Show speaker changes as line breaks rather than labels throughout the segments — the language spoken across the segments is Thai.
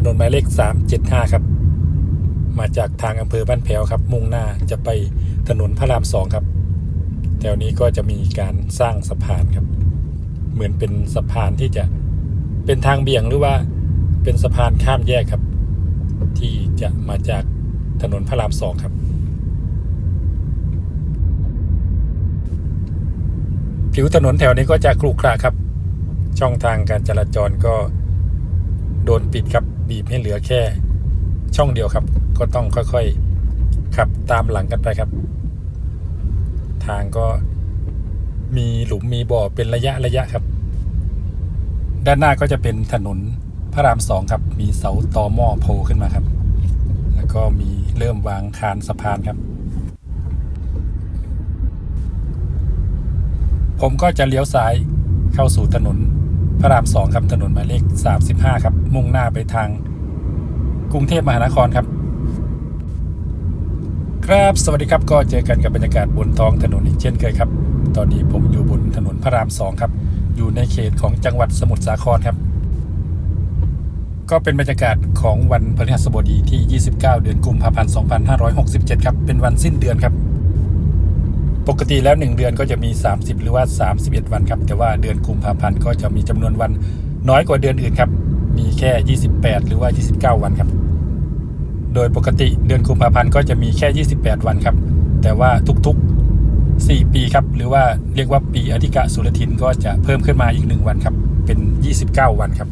ถนนหมายเลข 375 ครับ มาจากทางอำเภอบ้านแพ้วครับ มุ่งหน้าจะไปถนนพระรามสองครับ แถวนี้ก็จะมีการสร้างสะพานครับ เหมือนเป็นสะพานที่จะเป็นทางเบี่ยงหรือว่าเป็นสะพานข้ามแยกครับ ที่จะมาจากถนนพระรามสองครับ ผิวถนนแถวนี้ก็จะครุขระครับ ช่องทางการจราจรก็โดนปิดครับ บีบให้เหลือแค่ช่องเดียวครับ ก็ต้องค่อยๆ ขับตามหลังกันไปครับ ทางก็มีหลุมมีบ่อเป็นระยะระยะครับ ด้านหน้าก็จะเป็นถนนพระรามสองครับ มีเสาตอหม้อโผล่ขึ้นมาครับ แล้วก็มีเริ่มวางคานสะพานครับ ผมก็จะเลี้ยวซ้ายเข้าสู่ถนน พระรามสองครับถนนหมายเลข35ครับ มุ่งหน้าไปทางกรุงเทพมหานครครับ ครับสวัสดีครับก็เจอกันกับบรรยากาศบนท้องถนนอีกเช่นเคยครับ ตอนนี้ผมอยู่บนถนนพระรามสองครับ อยู่ในเขตของจังหวัดสมุทรสาครครับ ก็เป็นบรรยากาศของวันพฤหัสบดีที่ 29 เดือนกุมภาพันธ์ 2567 ครับ เป็นวันสิ้นเดือนครับ ปกติแล้ว 1 เดือนก็จะมี 30 หรือว่า 31 วันครับ แต่ว่าเดือนกุมภาพันธ์ก็จะมีจำนวนวันน้อยกว่าเดือนอื่นครับ มีแค่ 28 หรือว่า 29 วันครับ โดยปกติเดือนกุมภาพันธ์ก็จะมีแค่ 28 วันครับ แต่ว่าทุกๆ 4 ปีครับ หรือว่าเรียกว่าปีอธิกะสุรทินก็จะเพิ่มขึ้นมาอีก 1 วันครับ เป็น 29 วันครับ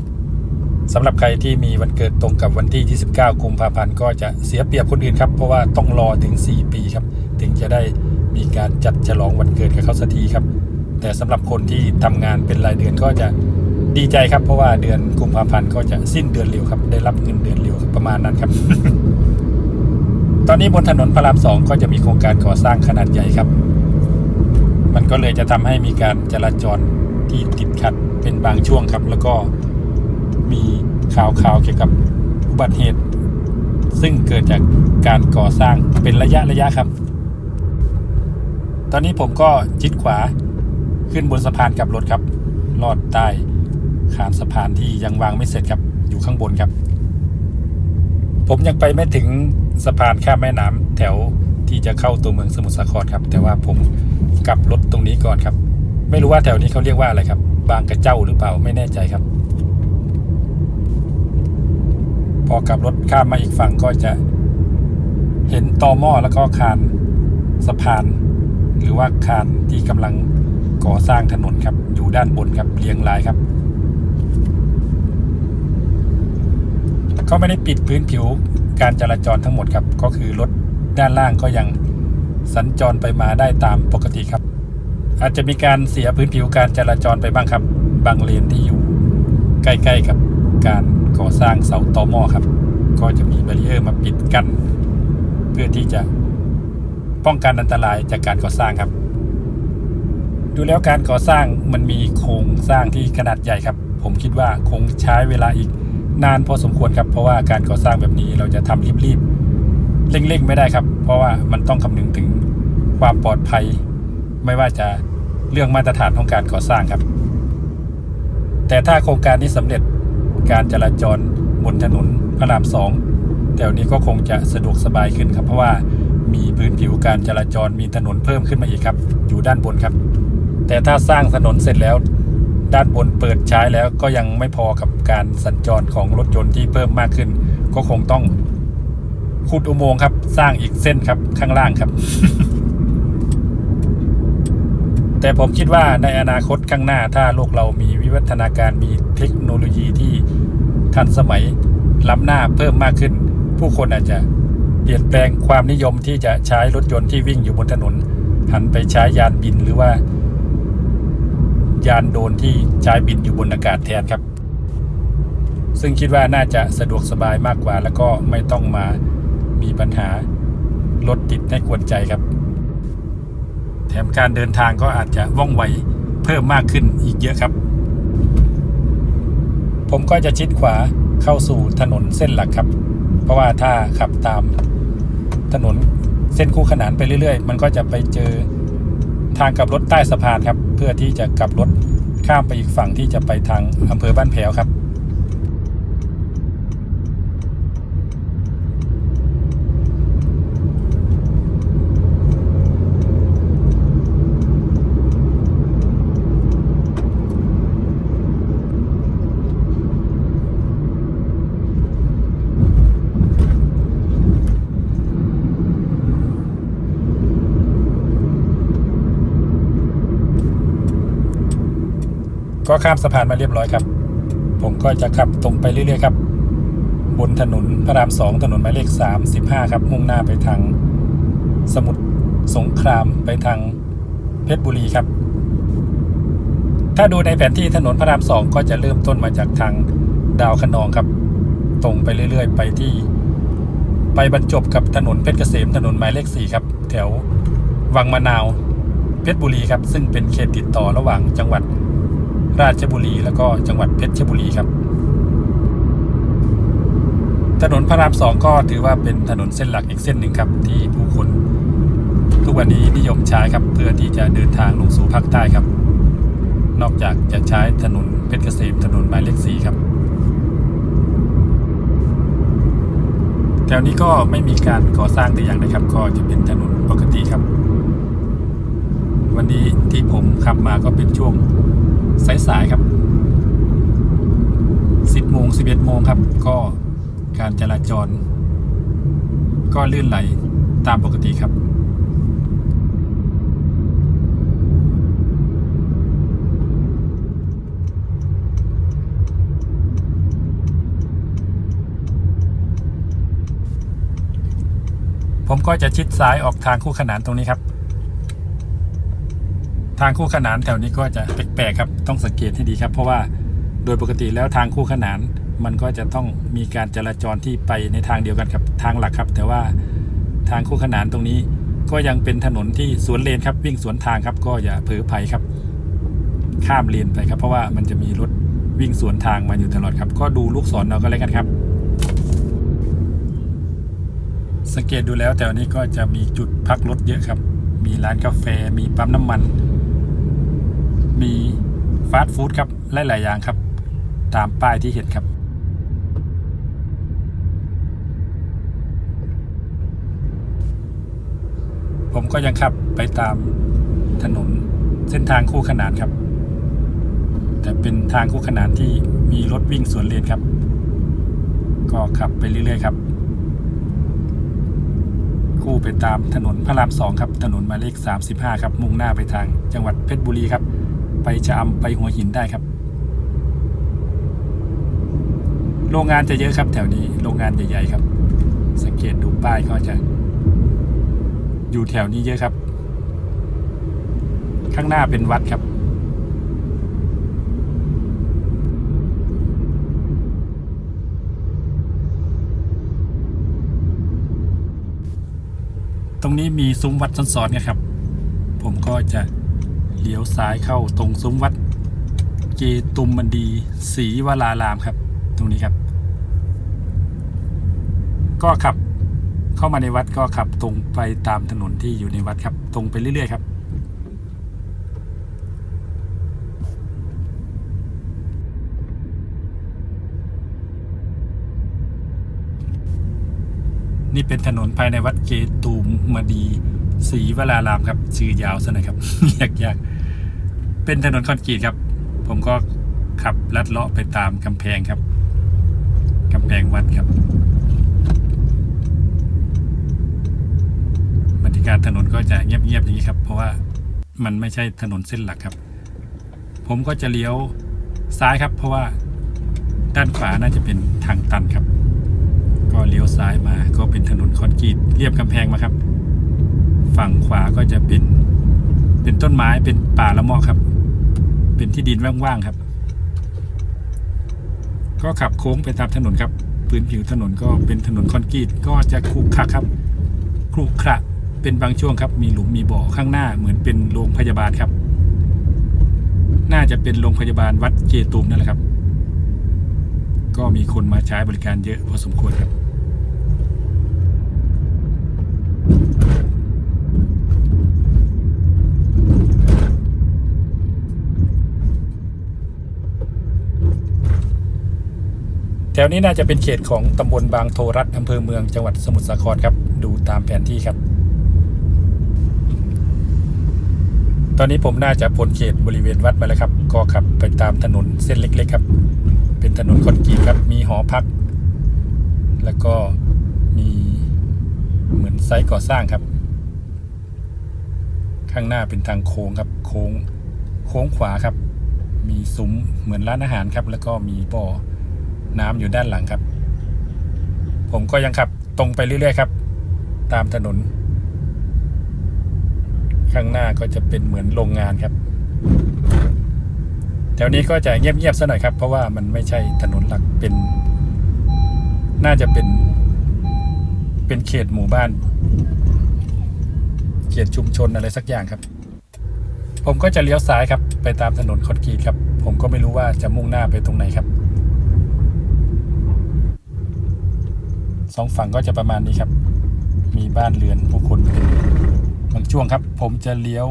สำหรับใครที่มีวันเกิดตรงกับวันที่ 29 กุมภาพันธ์ก็จะเสียเปรียบคนอื่นครับ เพราะว่าต้องรอถึง 4 ปีครับ ถึงจะได้ มีการจัดฉลองวันเกิดกับเขาสักทีครับ แต่สำหรับคนที่ทำงานเป็นรายเดือนก็จะดีใจครับ เพราะว่าเดือนกุมภาพันธ์ก็จะสิ้นเดือนเร็วครับ ได้รับเงินเดือนเร็วประมาณนั้นครับ ตอนนี้บนถนนพระรามสองก็จะมีโครงการก่อสร้างขนาดใหญ่ครับ มันก็เลยจะทำให้มีการจราจรที่ติดขัดเป็นบางช่วงครับ แล้วก็มีข่าวข่าวเกี่ยวกับอุบัติเหตุ ซึ่งเกิดจากการก่อสร้างเป็นระยะระยะครับ อนนี้ผมก็ชิดขวาขึ้นบนสะพานกับรถครับ ลอดใต้ขานสะพานที่ยังวางไม่เสร็จครับ อยู่ข้างบนครับ ผมยังไปไม่ถึงสะพานข้ามแม่น้ำแถวที่จะเข้าตัวเมืองสมุทรสาครครับ แต่ว่าผมกลับรถตรงนี้ก่อนครับ ไม่รู้ว่าแถวนี้เขาเรียกว่าอะไรครับ บางกระเจ้าหรือเปล่าไม่แน่ใจครับ พอกลับรถข้ามมาอีกฝั่งก็จะ เห็นตอหม้อแล้วก็คานสะพาน หรือว่าคานที่กำลังก่อสร้างถนนครับ อยู่ด้านบนครับเรียงรายครับก็ไม่ได้ปิดพื้นผิวการจราจรทั้งหมดครับ ก็คือรถด้านล่างก็ยังสัญจรไปมาได้ตามปกติครับ อาจจะมีการเสียพื้นผิวการจราจรไปบ้างครับ บางเลนที่อยู่ ใกล้ๆกับการก่อสร้างเสาตอหม้อครับ ก็จะมีแบรีเออร์มาปิดกั้นเพื่อที่จะ ป้องกันอันตรายจากการก่อสร้างครับ ดูแล้วการก่อสร้างมันมีโครงสร้างที่ขนาดใหญ่ครับ ผมคิดว่าคงใช้เวลาอีกนานพอสมควรครับ เพราะว่าการก่อสร้างแบบนี้เราจะทำรีบๆเร่งๆไม่ได้ครับ เพราะว่ามันต้องคำนึงถึงความปลอดภัย ไม่ว่าจะเรื่องมาตรฐานของการก่อสร้างครับ แต่ถ้าโครงการนี้สำเร็จการจราจรบนถนนพระรามสองแถวนี้ก็คงจะสะดวกสบายขึ้นครับ เพราะว่า มีพื้นผิวการจราจรมีถนนเพิ่มขึ้นมาอีกครับ อยู่ด้านบนครับ แต่ถ้าสร้างถนนเสร็จแล้ว ด้านบนเปิดใช้แล้วก็ยังไม่พอกับการสัญจรของรถยนต์ที่เพิ่มมากขึ้น ก็คงต้องขุดอุโมงค์ครับ สร้างอีกเส้นครับข้างล่างครับ แต่ผมคิดว่าในอนาคตข้างหน้าถ้าโลกเรามีวิวัฒนาการมีเทคโนโลยีที่ทันสมัยล้ำหน้าเพิ่มมากขึ้น ผู้คนอาจจะ เปลี่ยนแปลงความนิยมที่จะใช้รถยนต์ที่วิ่งอยู่บนถนน หันไปใช้ยานบินหรือว่า ยานโดนที่ใช้บินอยู่บนอากาศแทนครับ ซึ่งคิดว่าน่าจะสะดวกสบายมากกว่า แล้วก็ไม่ต้องมามีปัญหารถติดให้กวนใจครับ แถมการเดินทางก็อาจจะว่องไวเพิ่มมากขึ้นอีกเยอะครับ ผมก็จะชิดขวาเข้าสู่ถนนเส้นหลักครับ เพราะว่าถ้าขับตาม ถนนเส้นคู่ขนานไปเรื่อยๆ มันก็จะไปเจอทางกลับรถใต้สะพานครับ เพื่อที่จะกลับรถข้ามไปอีกฝั่งที่จะไปทางอำเภอบ้านแพ้วครับ ก็ข้ามสะพานมาเรียบร้อยครับ ผมก็จะขับตรงไปเรื่อยๆครับ บนถนนพระรามสองถนนหมายเลข 35 ครับ มุ่งหน้าไปทางสมุทรสงครามไปทางเพชรบุรีครับ ถ้าดูในแผนที่ถนนพระรามสองก็จะเริ่มต้นมาจากทางดาวคะนองครับ ตรงไปเรื่อยๆ ไปที่ ไปบรรจบกับถนนเพชรเกษมถนนหมายเลข4ครับ แถววังมะนาวเพชรบุรีครับ ซึ่งเป็นเขตติดต่อระหว่างจังหวัด ราชบุรีแล้วก็จังหวัดเพชรบุรีครับ ถนนพระรามสองก็ถือว่าเป็นถนนเส้นหลักอีกเส้นหนึ่งครับ ที่ผู้คนทุกวันนี้นิยมใช้ครับ เพื่อที่จะเดินทางลงสู่ภาคใต้ครับ นอกจากจะใช้ถนนเพชรเกษมถนนหมายเลขสี่ครับแถวนี้ก็ไม่มีการก่อสร้างแต่อย่างใดครับ ก็จะเป็นถนนปกติครับ วันนี้ที่ผมขับมาก็เป็นช่วง สายๆครับ 10โมง11โมงครับ ก็การจราจร ก็ลื่นไหลตามปกติครับผมก็จะชิดซ้ายออกทางคู่ขนานตรงนี้ครับ ทางคู่ขนานแถวนี้ก็จะแปลกๆครับ ต้องสังเกตให้ดีครับ เพราะว่าโดยปกติแล้วทางคู่ขนานมันก็จะต้องมีการจราจรที่ไปในทางเดียวกันกับทางหลักครับ แต่ว่าทางคู่ขนานตรงนี้ก็ยังเป็นถนนที่สวนเลนครับ วิ่งสวนทางครับ ก็อย่าเผลอไผครับ ข้ามเลนไปครับ เพราะว่ามันจะมีรถวิ่งสวนทางมาอยู่ตลอดครับ ก็ดูลูกศรเราก็แล้วกันครับ สังเกตดูแล้วแต่วันนี้ก็จะมีจุดพักรถเยอะครับ มีร้านกาแฟมีปั๊มน้ำมัน มีฟาสต์ฟู้ดครับหลายๆอย่างครับ ตามป้ายที่เห็นครับ ผมก็ยังขับไปตามถนนเส้นทางคู่ขนานครับ แต่เป็นทางคู่ขนานที่มีรถวิ่งสวนเลนครับ ก็ขับไปเรื่อยๆครับคู่ไปตามถนนพระรามสองครับ ถนนหมายเลข 35 ครับ มุ่งหน้าไปทางจังหวัดเพชรบุรีครับ ไปชะอำไปหัวหินได้ครับ โรงงานจะเยอะครับ แถวนี้โรงงานใหญ่ๆครับ สังเกตดูป้ายก็จะ อยู่แถวนี้เยอะครับ ข้างหน้าเป็นวัดครับตรงนี้มีซุ้มวัดซ้อนๆนะครับ ผมก็จะ เลี้ยวซ้ายเข้าตรงซุ้มวัดเกตุมมันดีศรีวรารามครับ ตรงนี้ครับ ก็ขับเข้ามาในวัดก็ขับตรงไปตามถนนที่อยู่ในวัดครับ ตรงไปเรื่อยๆครับนี่เป็นถนนภายในวัดเกตูมมาดีศรีวรารามครับ ชื่อยาวซะหน่อยครับยากยากๆ เป็นถนนคอนกรีตครับ ผมก็ขับลัดเลาะไปตามกำแพงครับกำแพงวัดครับบรรยากาศถนนก็จะเงียบๆอย่างนี้ครับ เพราะว่ามันไม่ใช่ถนนเส้นหลักครับ ผมก็จะเลี้ยวซ้ายครับ เพราะว่าด้านขวาน่าจะเป็นทางตันครับ ก็เลี้ยวซ้ายมาก็เป็นถนนคอนกรีตเรียบกำแพงมาครับ ฝั่งขวาก็จะเป็นเป็นต้นไม้เป็นป่าละเมาะครับ เป็นที่ดินว่างๆครับ ก็ขับโค้งไปตามถนนครับพื้นผิวถนนก็เป็นถนนคอนกรีตก็จะครุขระครับครุขระเป็นบางช่วงครับ มีหลุมมีบ่อข้างหน้าเหมือนเป็นโรงพยาบาลครับ น่าจะเป็นโรงพยาบาลวัดเกตุมนั่นแหละครับ ก็มีคนมาใช้บริการเยอะพอสมควรครับ แถวนี้น่าจะเป็นเขตของตำบลบางโทรัฐอำเภอเมืองจังหวัดสมุทรสาครครับ ดูตามแผนที่ครับ ตอนนี้ผมน่าจะพ้นเขตบริเวณวัดมาแล้วครับ ก็ขับไปตามถนนเส้นเล็กๆครับ เป็นถนนคอนกรีตครับ มีหอพัก แล้วก็มีเหมือนไซต์ก่อสร้างครับ ข้างหน้าเป็นทางโค้งครับ โค้ง โค้งขวาครับมมีซุ้มเหมือนร้านอาหารครับ แล้วก็มีบ่อ น้ำอยู่ด้านหลังครับ ผมก็ยังขับตรงไปเรื่อยๆครับ ตามถนน ข้างหน้าก็จะเป็นเหมือนโรงงานครับแถวนี้ก็จะเงียบๆซะหน่อยครับ เพราะว่ามันไม่ใช่ถนนหลักเป็น น่าจะเป็น เป็นเขตหมู่บ้าน เขตชุมชนอะไรสักอย่างครับ ผมก็จะเลี้ยวซ้ายครับ ไปตามถนนคอนกรีตครับ ผมก็ไม่รู้ว่าจะมุ่งหน้าไปตรงไหนครับ สองฝั่งก็จะประมาณนี้ครับ มีบ้านเรือนผู้คนเป็นบางช่วงครับ ผมจะเลี้ยว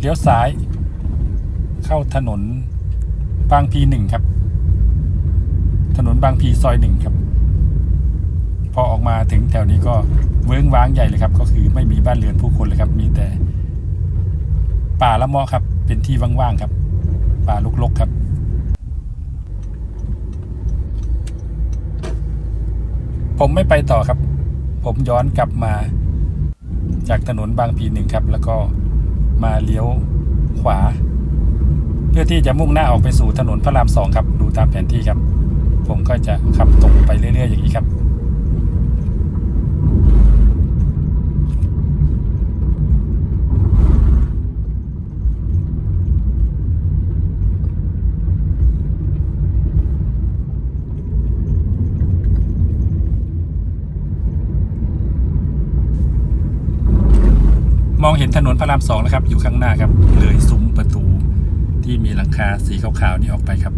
เลี้ยวซ้าย เข้าถนนบางพีหนึ่งครับ ถนนบางพีซอยหนึ่งครับ พอออกมาถึงแถวนี้ก็เวิ้งว้างใหญ่เลยครับ ก็คือไม่มีบ้านเรือนผู้คนเลยครับ มีแต่ ป่าละเมาะครับ เป็นที่ว่างๆครับ ป่าลุกๆครับ ผมไม่ไปต่อครับ ผมย้อนกลับมา จากถนนบางพีหนึ่งครับ แล้วก็มาเลี้ยวขวา เพื่อที่จะมุ่งหน้าออกไปสู่ถนนพระรามสองครับ ดูตามแผนที่ครับ ผมก็จะขับตรงไปเรื่อย ๆ อย่างนี้ครับ มองเห็นถนนพระรามสองแล้วครับ อยู่ข้างหน้าครับ เลยซุ้มประตูที่มีหลังคาสีขาวๆนี่ออกไปครับ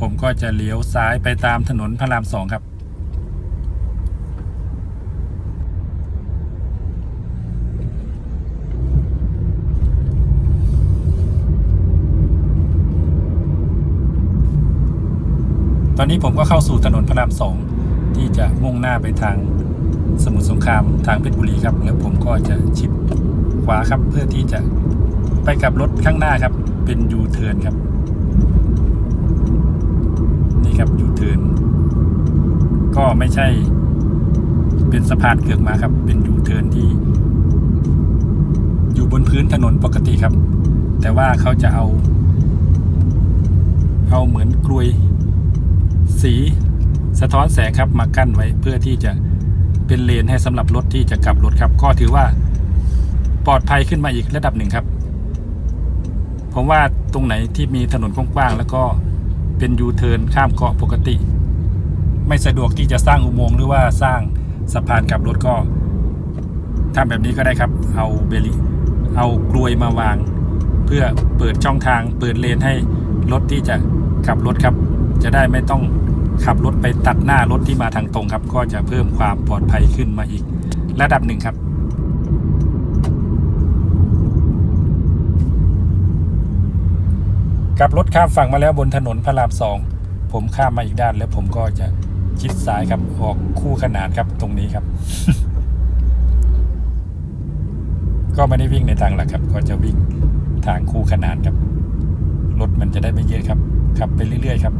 ผมก็จะเลี้ยวซ้ายไปตามถนนพระรามสองครับตอนนี้ผมก็เข้าสู่ถนนพระรามสองที่จะมุ่งหน้าไปทาง สมุทรสงครามทางเพชรบุรีครับแล้วผมก็จะชิดขวาครับ เพื่อที่จะไปกับรถข้างหน้าครับ เป็นยูเทิร์นครับ นี่ครับยูเทิร์นก็ไม่ใช่ เป็นสะพานเกือกมาครับ เป็นยูเทิร์นที่ อยู่บนพื้นถนนปกติครับ แต่ว่าเขาจะเอา เอาเหมือนกลวยสีสะท้อนแสงครับมากั้นไว้เพื่อที่จะ เป็นเลนให้สำหรับรถที่จะกลับรถครับ ก็ถือว่าปลอดภัยขึ้นมาอีกระดับหนึ่งครับ ผมว่าตรงไหนที่มีถนนกว้างๆแล้วก็เป็นยูเทิร์นข้ามเกาะปกติ ไม่สะดวกที่จะสร้างอุโมงค์หรือว่าสร้างสะพานกลับรถก็ทำแบบนี้ก็ได้ครับ เอาเบลีเอากลวยมาวาง เพื่อเปิดช่องทางเปิดเลนให้รถที่จะขับรถครับ จะได้ไม่ต้อง ขับรถไปตัดหน้ารถที่มาทางตรงครับ ก็จะเพิ่มความปลอดภัยขึ้นมาอีก ระดับหนึ่งครับกับรถข้ามฝั่งมาแล้วบนถนนพระรามสองผมข้ามมาอีกด้านแล้วผมก็จะชิดซ้ายครับออกคู่ขนานครับตรงนี้ครับ ก็ไม่ได้วิ่งในทางหลักครับ ก็จะวิ่งทางคู่ขนานครับรถมันจะได้ไม่เยอะครับขับไปเรื่อยๆครับ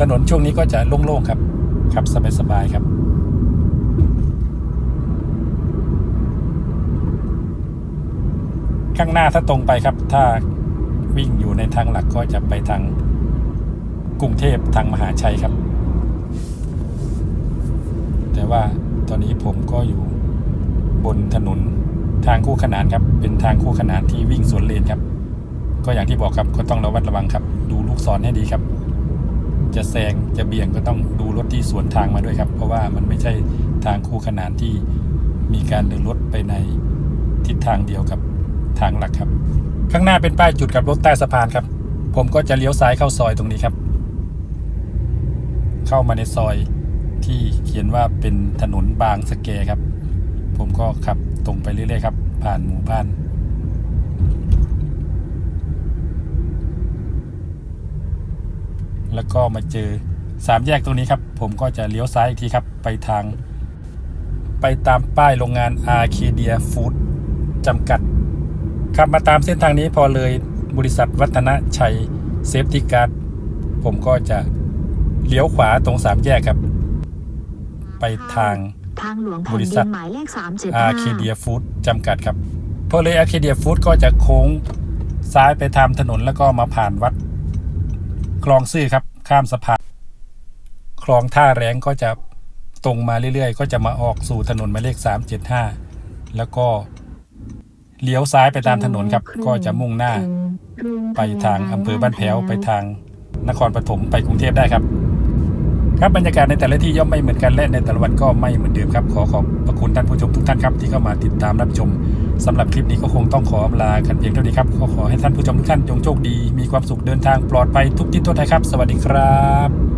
ถนนช่วงนี้ก็จะโล่งๆครับขับสบายๆครับ ข้างหน้าถ้าตรงไปครับ ถ้าวิ่งอยู่ในทางหลักก็จะไปทางกรุงเทพทางมหาชัยครับ แต่ว่าตอนนี้ผมก็อยู่บนถนนทางคู่ขนานครับ เป็นทางคู่ขนานที่วิ่งสวนเลนครับ ก็อย่างที่บอกครับก็ต้องระวัดระวังครับ ดูลูกศรให้ดีครับ จะแซงจะเบี่ยงก็ต้องดูรถที่สวนทางมาด้วยครับ เพราะว่ามันไม่ใช่ทางคู่ขนานที่มีการเดินรถไปในทิศทางเดียวกับทางหลักครับ ข้างหน้าเป็นป้ายจุดกับรถใต้สะพานครับ ผมก็จะเลี้ยวซ้ายเข้าซอยตรงนี้ครับ เข้ามาในซอยที่เขียนว่าเป็นถนนบางสะเกครับ ผมก็ขับตรงไปเรื่อยๆครับ ผ่านหมู่บ้าน แล้วก็มาเจอสามแยกตรงนี้ครับ ผมก็จะเลี้ยวซ้ายอีกทีครับ ไปทาง ไปตามป้ายโรงงานอาร์เคเดียฟู้ดจำกัดขับมาตามเส้นทางนี้พอเลยบริษัทวัฒนชัยเซฟตี้การ์ดผมก็จะเลี้ยวขวาตรงสามแยกครับ ไปทาง
ทางหลวง
บ
แผ่น
ริ
ดิ
ษัท
นหมายเลข
อาร์เคเดียฟู้ดจำกัดครับ พอเลยอาร์เคเดียฟู้ดก็จะโค้งซ้ายไปทางถนนแล้วก็มาผ่านวัดค ลองซื่อครับ ข้ามสะพานคลองท่าแรงก็จะตรงมาเรื่อยๆ ก็จะมาออกสู่ถนนหมายเลข 375 แล้วก็เลี้ยวซ้ายไปตามถนนครับ ก็จะมุ่งหน้า ไปทางอำเภอบ้านแพ้วไปทางนครปฐมไปกรุงเทพได้ครับ ครับบรรยากาศในแต่ละที่ย่อมไม่เหมือนกันและในแต่ละวันก็ไม่เหมือนเดิมครับ ขอขอบพระคุณท่านผู้ชมทุกท่านครับที่เข้ามาติดตามรับชมสำหรับคลิปนี้ก็คงต้องขออำลากันเพียงเท่านี้ครับขอขอให้ท่านผู้ชมทุกท่านจงโชคดีมีความสุขเดินทางปลอดภัยทุกที่ทั่วไทยครับ สวัสดีครับ